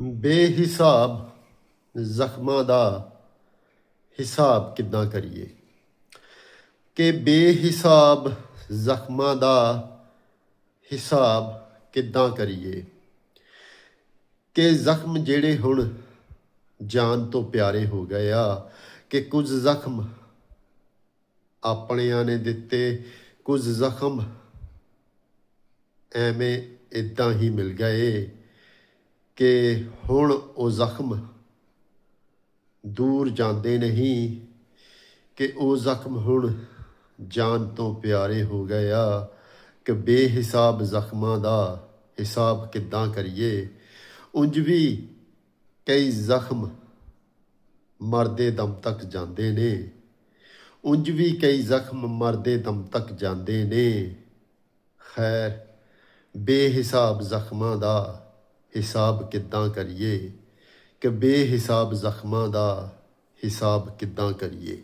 ਬੇਹਿਸਾਬ ਜ਼ਖਮਾਂ ਦਾ ਹਿਸਾਬ ਕਿੱਦਾਂ ਕਰੀਏ? ਕਿ ਬੇਹਿਸਾਬ ਜ਼ਖਮਾਂ ਦਾ ਹਿਸਾਬ ਕਿੱਦਾਂ ਕਰੀਏ? ਕਿ ਜ਼ਖਮ ਜਿਹੜੇ ਹੁਣ ਜਾਨ ਤੋਂ ਪਿਆਰੇ ਹੋ ਗਏ ਆ, ਕਿ ਕੁਝ ਜ਼ਖਮ ਆਪਣਿਆਂ ਨੇ ਦਿੱਤੇ, ਕੁਝ ਜ਼ਖਮ ਐਵੇਂ ਇਦਾਂ ਹੀ ਮਿਲ ਗਏ ਕਿ ਹੁਣ ਉਹ ਜ਼ਖਮ ਦੂਰ ਜਾਂਦੇ ਨਹੀਂ, ਕਿ ਉਹ ਜ਼ਖਮ ਹੁਣ ਜਾਨ ਤੋਂ ਪਿਆਰੇ ਹੋ ਗਏ ਆ, ਕਿ ਬੇਹਿਸਾਬ ਜ਼ਖਮਾਂ ਦਾ ਹਿਸਾਬ ਕਿੱਦਾਂ ਕਰੀਏ। ਉਂਝ ਵੀ ਕਈ ਜ਼ਖਮ ਮਰਦੇ ਦਮ ਤੱਕ ਜਾਂਦੇ ਨੇ। ਉਂਝ ਵੀ ਕਈ ਜ਼ਖਮ ਮਰਦੇ ਦਮ ਤੱਕ ਜਾਂਦੇ ਨੇ। ਖੈਰ, ਬੇਹਿਸਾਬ ਜ਼ਖਮਾਂ ਦਾ ਹਿਸਾਬ ਕਿੱਦਾਂ ਕਰੀਏ? ਕਿ ਬੇਹਿਸਾਬ ਜ਼ਖਮਾਂ ਦਾ ਹਿਸਾਬ ਕਿੱਦਾਂ ਕਰੀਏ?